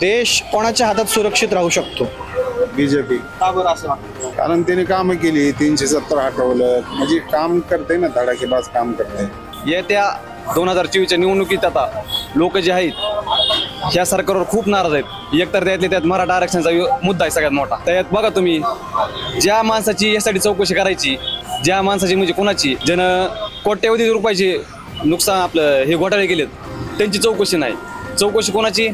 देश कोणाच्या हातात सुरक्षित राहू शकतो? बीजेपी. का बरं असं वाटतं? कारण त्याने कामं केली तीनशे सत्तर हटवलं. म्हणजे काम करते ना धडाकेबाज काम करते. येत्या दोन हजार चोवीसच्या निवडणुकीत आता लोक जे आहेत ह्या सरकारवर खूप नाराज आहेत. एकतर त्यातले त्यात मराठा आरक्षणाचा वि- मुद्दा आहे सगळ्यात मोठा. त्यात बघा तुम्ही ज्या माणसाची यासाठी चौकशी करायची ज्या माणसाची म्हणजे कोणाची ज्यानं कोट्यवधी रुपयाचे नुकसान आपलं हे घोटाळे केलेत त्यांची चौकशी नाही. चौकशी कोणाची?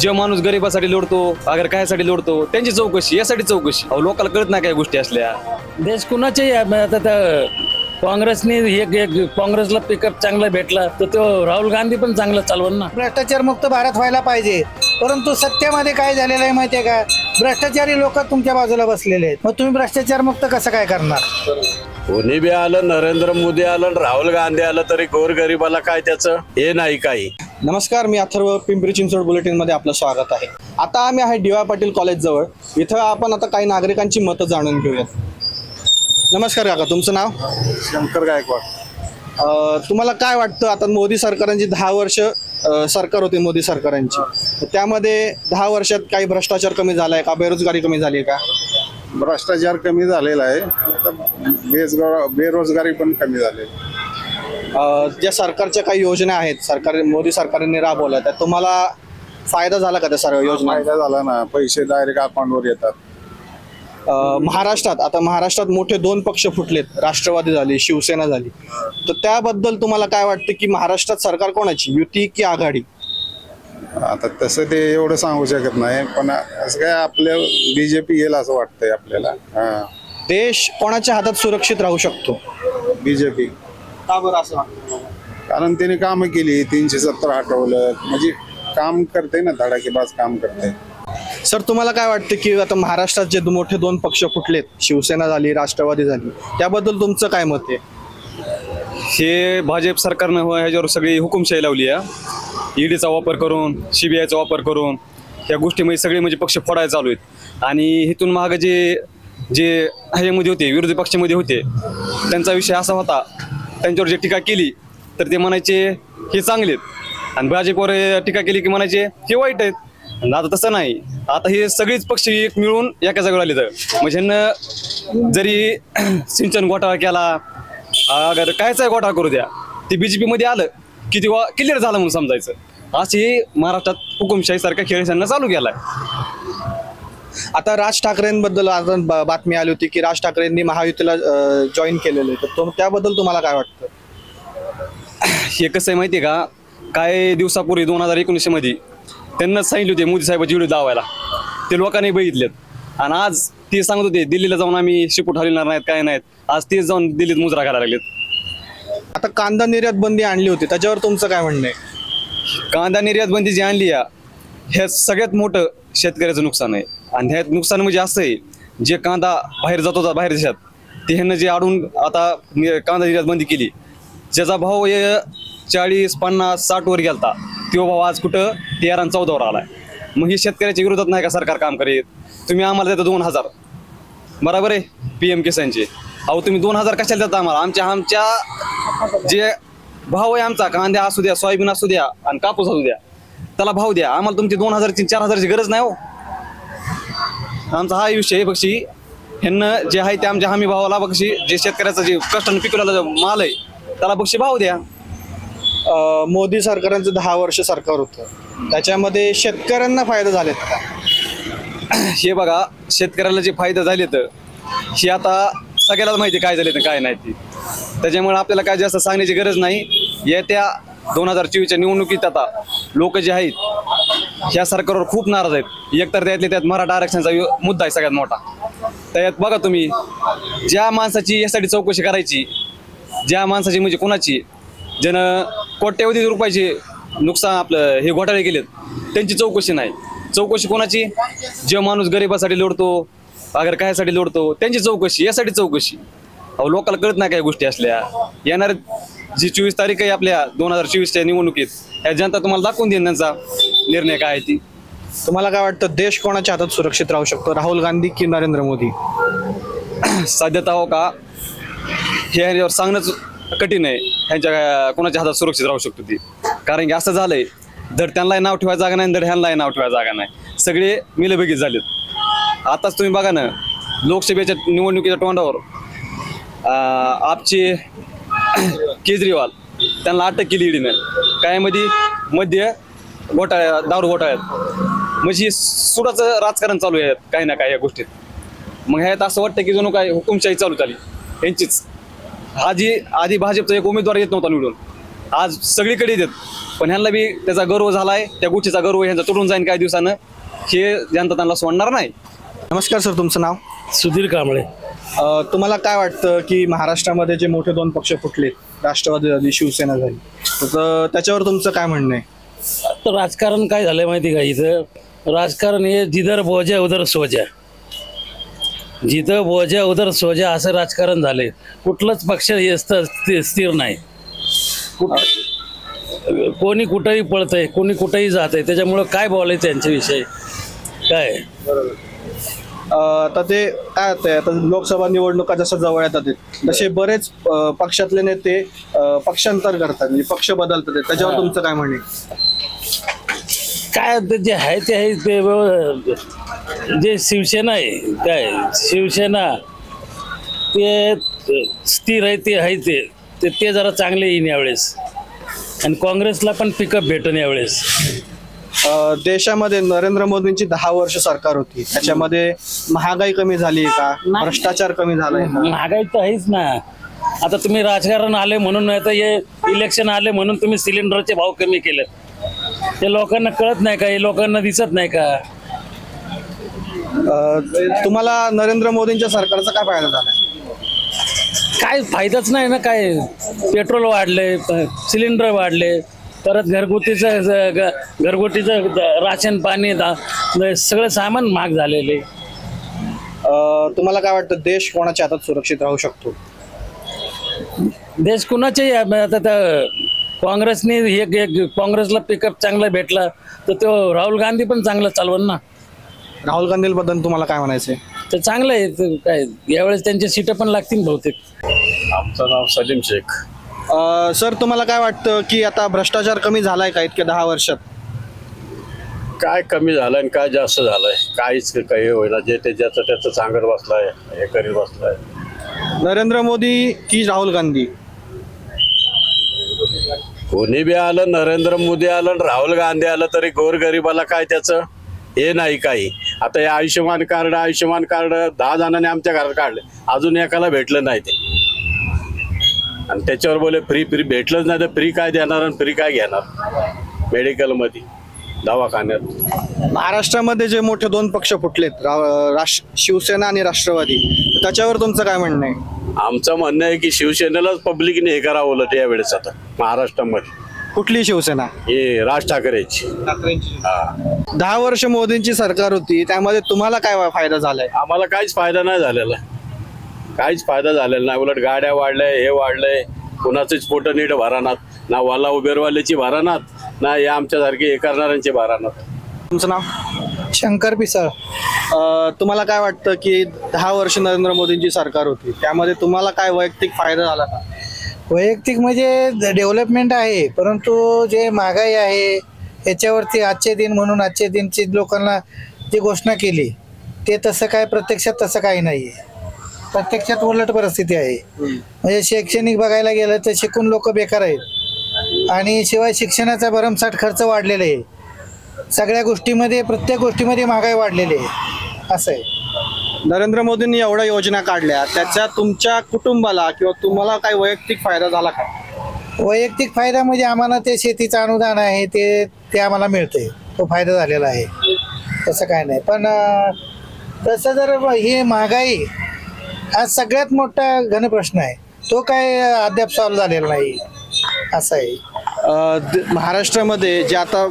जे माणूस गरिबासाठी लढतो अगर कायसाठी लढतो त्यांची चौकशी यासाठी चौकशी. अहो लोकांना कळत नाही काय गोष्टी असल्या. देश कुणाचे आता त्या काँग्रेसने एक एक काँग्रेसला पिकअप चांगला भेटला तर तो राहुल गांधी पण चांगला चालवल ना. भ्रष्टाचार मुक्त भारत व्हायला पाहिजे. परंतु सत्तेमध्ये काय झालेलं आहे माहितीये का? भ्रष्टाचारी लोक तुमच्या बाजूला बसलेले आहेत. मग तुम्ही भ्रष्टाचार मुक्त कसं काय करणार? कोणी बी आलं नरेंद्र मोदी आलं राहुल गांधी आलं तरी गोरगरिबाला काय त्याचं? हे नाही काही. नमस्कार मी अथर्व पिंपरी चिंचवड बुलेटिनमध्ये आपलं स्वागत आहे. आता आम्ही आहे डी वाय पाटील कॉलेज जवळ. इथं आपण आता काही नागरिकांची मतं जाणून घेऊयात. नमस्कार काका तुमचं नाव? शंकर गायकवाड. तुम्हाला काय वाटतं आता मोदी सरकारांची दहा वर्ष सरकार होती मोदी सरकारांची. त्यामध्ये दहा वर्षात काही भ्रष्टाचार कमी झालाय का? बेरोजगारी कमी झाली आहे का? भ्रष्टाचार कमी झालेला आहे. बेरोजगार बेरोजगारी पण कमी झालेली ज्या सरकारच्या काही योजना आहेत सरकार मोदी सरकारने राबवल्या त्या तुम्हाला फायदा झाला का त्या सर्व योजना? फायदा झाला ना. पैसे डायरेक्ट अकाउंटवर येतात. अ, महाराष्ट्रात आता महाराष्ट्रात मोठे दोन पक्ष फुटलेत. राष्ट्रवादी झाली शिवसेना झाली. तर त्याबद्दल तुम्हाला काय वाटतं की महाराष्ट्रात सरकार कोणाची? युती की आघाडी? आता तसं ते एवढं सांगू शकत नाही पण असं काय आपल्या बीजेपी येईल असं वाटतंय आपल्याला. हा. देश कोणाच्या हातात सुरक्षित राहू शकतो? बीजेपी का बरं असं वाटतं? कारण त्याने कामं केली तीनशे सत्तर हटवलं. म्हणजे काम करते ना धडाकेबाज काम करते. सर तुम्हाला काय वाटतं की आता महाराष्ट्रात जे दो- मोठे दोन पक्ष फुटलेत शिवसेना झाली राष्ट्रवादी झाली त्याबद्दल तुमचं काय मत आहे? हे भाजप सरकारनं हो- ह्याच्यावर सगळी हुकुमशाही लावली आहे. ईडीचा वापर करून सीबीआयचा वापर करून ह्या गोष्टीमध्ये सगळे म्हणजे पक्ष फोडायला चालू आहेत. आणि इथून मागं जे जे ह्याच्यामध्ये होते विरोधी पक्षामध्ये होते त्यांचा विषय असा होता त्यांच्यावर जे टीका केली तर ते म्हणायचे हे चांगले आहेत आणि भाजपवर टीका केली की म्हणायचे हे वाईट आहेत. आता तसं नाही. आता हे सगळेच पक्ष एक मिळून एका जागेवर आले तर म्हणजे जरी सिंचन घोटाळा केला अगर कायचा घोटाळा करू द्या ते बीजेपी मध्ये आलं की तेव्हा क्लिअर झालं म्हणून समजायचं. अशी महाराष्ट्रात हुकुमशाही सारख्या खेळ त्यांना चालू केलाय. आता राज ठाकरेंबद्दल ब- बातमी आली होती की राज ठाकरेंनी महायुतीला जॉईन केलेलं आहे. तर तो- त्याबद्दल तुम्हाला काय वाटतं? हे कसं आहे माहिती आहे का? काही दिवसापूर्वी दोन हजार एकोणीसशे मध्ये त्यांनाच सांगितले होते मोदी साहेबाची व्हिडिओ दावायला. ते लोकांनी बघितलेत. आणि आज ते सांगत होते दिल्लीला जाऊन आम्ही शिपूट हलवणार नाहीत काय नाहीत. आज तेच जाऊन दिल्लीत मुजरा करायला लागलेत. आता कांदा निर्यात बंदी आणली होती. त्याच्यावर तुमचं काय म्हणणं आहे? कांदा निर्यात बंदी जी आणली आहे हे सगळ्यात मोठं शेतकऱ्याचं नुकसान आहे. आणि ह्यात नुकसान म्हणजे असं आहे जे कांदा बाहेर जात होता बाहेर देशात ते ह्यांना जे आडून आता म्हणजे कांदा निर्यात बंदी केली. ज्याचा भाव चाळीस पन्नास साठ वर गेलता. तो भाव आज कुठं तेरा आणि चौदावर आलाय. मग हे शेतकऱ्याच्या विरोधात नाही का सरकार काम करीत? तुम्ही आम्हाला देता दोन हजार. बरोबर आहे पी एम किसानचे. अहो तुम्ही दोन हजार कशाला देता आम्हाला? आमच्या आमच्या जे भाव आहे आमचा कांद्या असू द्या सोयाबीन असू द्या आणि कापूस असू द्या त्याला भाव द्या. आम्हाला तुमची दोन हजारची चार हजारची गरज नाही हो. आमचा हा विषय आहे बक्षी. ह्यांना जे आहे ते आमच्या हमी भावाला बक्षी. जे शेतकऱ्याचं जे कष्टाने पिकवलेला जो माल आहे त्याला बक्षी भाव द्या. अ, मोदी सरकारांचं दहा वर्ष सरकार होतं. त्याच्यामध्ये शेतकऱ्यांना फायदा झालेत का? हे बघा शेतकऱ्याला जे फायदा झाले तर हे आता सगळ्यालाच माहिती काय झाले तर काय नाही ते. त्याच्यामुळे आपल्याला काय जास्त सांगण्याची गरज नाही. येत्या दोन हजार चोवीसच्या निवडणुकीत आता लोक जे आहेत ह्या सरकारवर खूप नाराज आहेत. एकतर त्यातले त्यात मराठा आरक्षणाचा मुद्दा आहे सगळ्यात मोठा. त्यात बघा तुम्ही ज्या माणसाची यासाठी चौकशी करायची ज्या माणसाची म्हणजे कोणाची ज्यानं कोट्यवधी रुपयाचे नुकसान आपलं हे घोटाळे केलेत त्यांची चौकशी नाही. चौकशी कोणाची? जे माणूस गरिबासाठी लढतो अगर कायसाठी लढतो त्यांची चौकशी यासाठी चौकशी. अहो लोकांना कळत नाही काय गोष्टी असल्या. येणार जी चोवीस तारीख आहे आपल्या दोन हजार चोवीसच्या निवडणुकीत या जनता तुम्हाला दाखवून देईन त्यांचा. निर्णय काय ती? तुम्हाला काय वाटतं देश कोणाच्या हातात सुरक्षित राहू शकतो? राहुल गांधी की नरेंद्र मोदी? साध्यता हो का हे ह्याच्यावर सांगणंच कठीण आहे. ह्यांच्या कोणाच्या हातात सुरक्षित राहू शकतो ती? कारण की असं झालंय धड त्यांना नाव ठेवायचं जागा नाही धड ह्यांना नाव ठेवायचं जागा नाही. सगळे मिलबगीत झालेत. आताच तुम्ही बघा ना लोकसभेच्या निवडणुकीच्या तोंडावर आपचे केजरीवाल त्यांना अटक केली ईडीनं. काय मध्ये मध्य घोटाळ्या दारू घोटाळ्यात म्हणजे सुडाचं राजकारण चालू आहे काही ना काही या गोष्टीत. मग ह्यात असं वाटतं की जणू काय हुकुमशाही चालू झाली. यांचीच आधी आधी भाजपचा एक उमेदवार येत नव्हता निवडून. आज सगळीकडे येतात पण ह्यांना बी त्याचा गर्व झालाय त्या गोष्टीचा गर्व ह्यांचा तुटून जाईल काही दिवसानं. हे जनता त्यांना सोडणार नाही. नमस्कार सर तुमचं नाव? सुधीर कांबळे. तुम्हाला काय वाटतं की महाराष्ट्रामध्ये जे मोठे दोन पक्ष फुटले राष्ट्रवादी झाली शिवसेना झाली तर त्याच्यावर तुमचं काय म्हणणं आहे? तर राजकारण काय झालंय माहिती का इथं? राजकारण हे जिधर बोजा उधर सोजा. जिथं बोजा उधर सोजा असं राजकारण झालंय. कुठलंच पक्ष हे स्थ- स्थिर नाही. कोणी कुठंही पळतंय कोणी कुठंही जात आहे त्याच्यामुळं काय बोलायचं यांच्याविषयी काय? आता ते काय होतंय आता लोकसभा निवडणुका जसं जवळ येतात तसे बरेच पक्षातले नेते पक्षांतर करतात म्हणजे पक्ष बदलतात. त्याच्यावर तुमचं काय म्हणणं आहे? काय ते जे आहे ते आहे ते जे शिवसेना आहे काय शिवसेना ते स्थिर आहे ते आहे ते. ते ते जरा चांगले येईन यावेळेस. आणि काँग्रेसला पण पिकअप भेटून यावेळेस. अ, देशामध्ये नरेंद्र मोदींची दहा वर्ष सरकार होती. त्याच्यामध्ये महागाई कमी झाली का? भ्रष्टाचार कमी झालाय का? महागाई तर आहेच ना. आता तुम्ही राजकारण आले म्हणून नाही तर हे इलेक्शन आले म्हणून तुम्ही सिलेंडरचे भाव कमी केले ते लोकांना कळत नाही का? हे लोकांना दिसत नाही का? अ, तुम्हाला नरेंद्र मोदींच्या सरकारचा काय फायदा झाला काय फायदाच नाही ना काय? पेट्रोल वाढले प- सिलेंडर वाढले परत घरगुतीचं ज- ग- घरगुतीचं द- राशन पाणी दा- द- सगळं सामान महाग झालेले. तुम्हाला काय वाटतं देश कोणाच्या हातात सुरक्षित राहू शकतो? देश आहे. आता त्या काँग्रेसने एक एक काँग्रेसला पिकअप चांगला भेटला तर तो राहुल गांधी पण चांगला चालवल ना. राहुल गांधीबद्दल तुम्हाला काय म्हणायचंय? तर चांगलं आहे ते काय यावेळेस त्यांच्या सीटं पण लागतील बहुतेक. आमचं नाव सलीम शेख. अ, सर तुम्हाला काय वाटतं की आता भ्रष्टाचार कमी झालाय का इतक्या दहा वर्षात? काय कमी झालं आणि काय जास्त झालंय? काहीच काही होईना जे ते ज्याचं त्याचं सांगत बसलाय हे करीत बसलाय. नरेंद्र मोदी की राहुल गांधी? कोणी बी आलं नरेंद्र मोदी आलं आणि राहुल गांधी आलं तरी गोरगरिबाला काय त्याचं? हे नाही काही. आता हे आयुष्यमान कार्ड आयुष्यमान कार्ड दहा जणांनी आमच्या घरात काढले. अजून एकाला भेटलं नाही ते. आणि त्याच्यावर बोले फ्री फ्री भेटलंच नाही तर फ्री काय देणार आणि फ्री काय घेणार? मेडिकलमध्ये दवाखान्यात. महाराष्ट्रामध्ये जे मोठे दोन पक्ष फुटलेत रा- राष्ट्र शिवसेना आणि राष्ट्रवादी त्याच्यावर तुमचं काय म्हणणं आहे? आमचं म्हणणं आहे की शिवसेनेलाच पब्लिकने हे करावं उलट यावेळेस आता महाराष्ट्रामध्ये. कुठली शिवसेना? हे राज ठाकरेची. हा. दहा वर्ष मोदींची सरकार होती त्यामध्ये तुम्हाला काय फायदा झालाय? आम्हाला काहीच फायदा नाही झालेला. काहीच फायदा झालेला नाही. उलट गाड्या वाढल्या हे वाढलंय. कुणाचंच पोट नीट भरानात ना वाला उबेरवाल्याची भरानात ना या आमच्यासारखे हे करणाऱ्यांची भरानात तुमचं नाव? शंकर पिसाळ. अ, तुम्हाला काय वाटतं की दहा वर्ष नरेंद्र मोदींची सरकार होती त्यामध्ये तुम्हाला काय वैयक्तिक फायदा झाला का? वैयक्तिक म्हणजे डेव्हलपमेंट आहे परंतु जे महागाई आहे याच्यावरती आजचे दिन म्हणून आजचे दिनची लोकांना जी घोषणा केली ते तसं काय प्रत्यक्षात तसं काही नाही आहे प्रत्यक्षात उलट परिस्थिती आहे. म्हणजे शैक्षणिक बघायला गेलं तर शिकून लोक बेकार आहेत. आणि शिवाय शिक्षणाचा भरमसाठ खर्च वाढलेला आहे. सगळ्या गोष्टीमध्ये प्रत्येक गोष्टीमध्ये महागाई वाढलेली आहे. असं आहे. नरेंद्र मोदींनी एवढ्या योजना काढल्या त्याच्या तुमच्या कुटुंबाला किंवा तुम्हाला काय वैयक्तिक फायदा झाला का? वैयक्तिक फायदा म्हणजे आम्हाला ते शेतीचं अनुदान आहे ते ते आम्हाला मिळते तो फायदा झालेला आहे. तसं काय नाही. पण तसं जर ही महागाई हा सगळ्यात मोठा घन प्रश्न आहे. तो काय अद्याप सॉल्व झालेला नाही. असं आहे. महाराष्ट्रामध्ये जे आता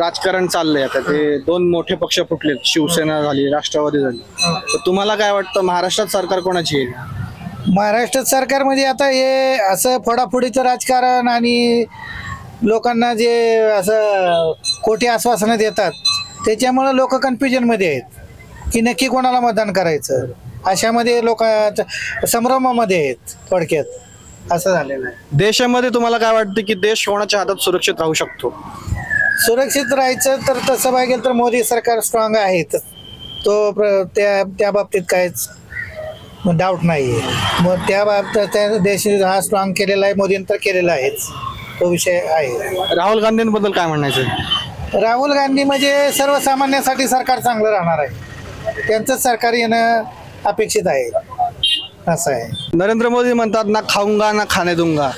राजकारण चाललंय आता ते दोन मोठे पक्ष फुटलेत शिवसेना झाली राष्ट्रवादी झाली. तर तुम्हाला काय वाटतं महाराष्ट्रात सरकार कोणाची येईल? महाराष्ट्रात सरकारमध्ये आता हे असं फोडाफोडीचं राजकारण आणि लोकांना जे असं खोटी आश्वासनं देतात त्याच्यामुळं लोक कन्फ्युजनमध्ये आहेत की नक्की कोणाला मतदान करायचं? अशामध्ये लोक संभ्रमामध्ये आहेत थोडक्यात. असं झालेलं आहे. देशामध्ये तुम्हाला काय वाटतं की देश कोणाच्या हातात सुरक्षित राहू शकतो? सुरक्षित राहायचं तर तसं बघेल तर मोदी सरकार स्ट्रॉंग आहे तो प्र- त्या त्या बाबतीत काहीच डाऊट नाही आहे मग त्या बाबतीत त्या देश हा स्ट्रॉंग केलेला आहे मोदींनी तर केलेला आहेच. तो विषय आहे. राहुल गांधींबद्दल काय म्हणायचं राहुल गांधी म्हणजे सर्वसामान्यांसाठी सरकार चांगलं राहणार आहे. त्यांचंच सरकार येणं अपेक्षित आहे. असं आहे. नरेंद्र मोदी म्हणतात ना खाऊंगा ना खाणे दूंगा.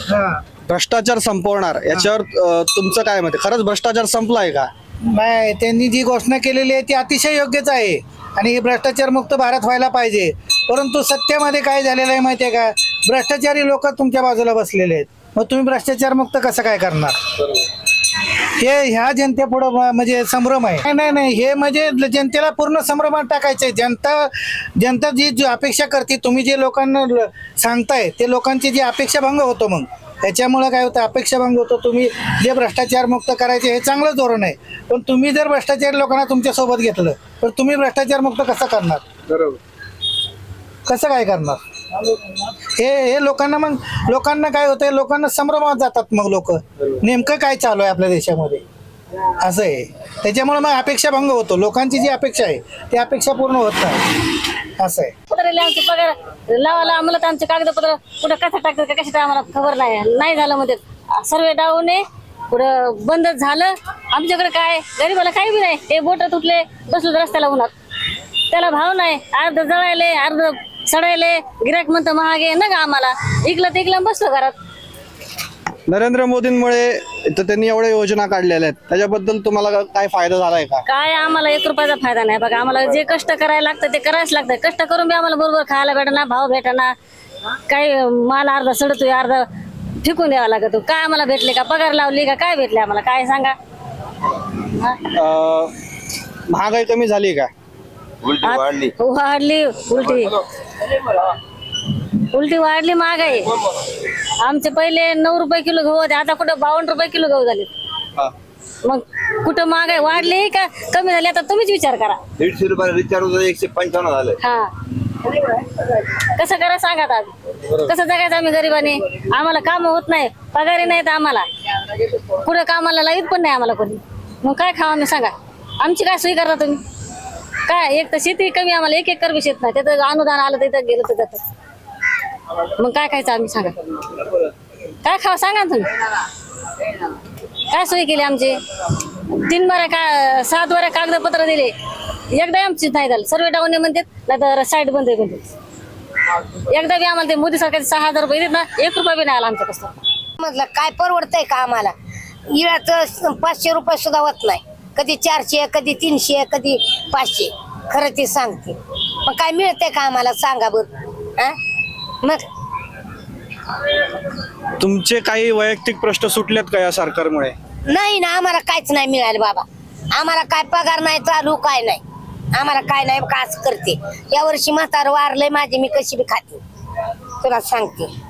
भ्रष्टाचार संपवणार. याच्यावर अं, तुमचं काय मत आहे? खरंच भ्रष्टाचार संपलाय का? नाही त्यांनी जी घोषणा केलेली आहे ती अतिशय योग्यच आहे. आणि हे भ्रष्टाचार मुक्त भारत व्हायला पाहिजे. परंतु सत्यामध्ये काय झालेलं आहे माहिती आहे का? भ्रष्टाचारी लोक तुमच्या बाजूला बसलेले आहेत. मग तुम्ही भ्रष्टाचार मुक्त कसं काय करणार? हे ह्या जनतेपुढं म- म्हणजे संभ्रम आहे. नाही, नाही नाही हे म्हणजे जनतेला पूर्ण संभ्रमात टाकायचं आहे जनता जनता जी जी अपेक्षा करते तुम्ही जे लोकांना ल- सांगताय ते लोकांची जी अपेक्षा भंग होतो मग त्याच्यामुळं काय होतं? अपेक्षा भंग होतो तुम्ही जे भ्रष्टाचार मुक्त करायचे हे चांगलं धोरण आहे. पण तुम्ही जर भ्रष्टाचारी लोकांना तुमच्यासोबत घेतलं तर तुम्ही भ्रष्टाचार मुक्त कसं करणार? कसं काय करणार? हे हे लोकांना मग लोकांना काय होतंय लोकांना संभ्रमात जातात मग लोक. नेमकं काय चालू आहे आपल्या देशामध्ये? असं आहे. त्याच्यामुळे मग अपेक्षा भंग होतो. लोकांची जी अपेक्षा आहे ती अपेक्षा पूर्ण होत नाही. असं आहे. पत्र आमचे पगार. लावायला आम्हाला तर आमचे कागदपत्र. कुठं कसं टाकतात का? कशाचं आम्हाला खबर नाही. नाही झालं मध्ये सर्वे डाऊन आहे. पुढं बंद झालं. आमच्याकडे काय? गरीबाला काही बी नाही. हे बोट तुटले. बसलो रस्त्याला उन्हात त्याला भाव नाही. अर्ध जळायले अर्ध सडायले गिराक म्हणतं महागे ना का आम्हाला. इकलं ते इकलं बसलो घरात. नरेंद्र मोदींमुळे इथं त्यांनी एवढ्या योजना काढलेल्या आहेत. त्याच्याबद्दल तुम्हाला काय फायदा झालाय का? काय आम्हाला एक रुपयाचा फायदा नाही. बघा आम्हाला जे कष्ट करायला लागतं ते करायच लागतं. कष्ट करून बी आम्हाला बरोबर खायला भेटना भाव भेटना. काही माल अर्धा सडतोय अर्धा फेकून द्यावा लागतो काय आम्हाला भेटले का? पगार लावली का? काय भेटले आम्हाला? काय सांगा? अं, महागाई कमी झाली का? वाढली. वाढली उलटी. उलटी वाढली महागाई. आमचे पहिले नऊ रुपये किलो गहू होते आता कुठं बावन्न रुपये किलो गहू झाले हा. मग कुठं महागाई वाढली का कमी झाली आता तुम्हीच विचार करा. दीडशे रुपये रिचार्ज होतं एकशे पंचावन्न झालं. हा. कसं करा सांगा आता कसं जगायचं आम्ही गरिबाने? आम्हाला काम होत नाही पगारी नाहीत आम्हाला. पुढे कामाला लावित पण नाही आम्हाला कोणी. मग काय खावा आम्ही सांगा. आमची काय सोयी करता तुम्ही? काय एक तर शेती कमी आम्हाला एक एकर बी शेत नाही. त्याचं अनुदान आलं तिथं गेलं तर जातं. मग काय खायचं आम्ही सांगा. काय खावा सांगा ना तुम्ही. काय सोय केली आमची? तीन बऱ्या का सात बऱ्या कागदपत्र दिले. एकदा आमची नाही झालं. सर्व डाऊन म्हणतात नाही तर साईड बंद आहे म्हणतात. एकदा बी आम्हाला ते मोदी सरकारचे सहा हजार रुपये देत ना एक रुपया बी नाही आला आमच्या कसं म्हटलं काय परवडतंय का आम्हाला? इळाचं पाचशे रुपये सुद्धा होत नाही. कधी चारशे कधी तीनशे कधी पाचशे. खरं ते सांगते. मग काय मिळतंय का आम्हाला? सांगा बरं. हा? मग? तुमचे काही वैयक्तिक प्रश्न सुटलेत का या सरकारमुळे? नाही ना आम्हाला काहीच नाही मिळालं बाबा. आम्हाला काय पगार नाही चालू काय नाही. आम्हाला काय नाही काच करते. या वर्षी म्हातार वारलंय माझी मी कशी बी खाते. तुला सांगते.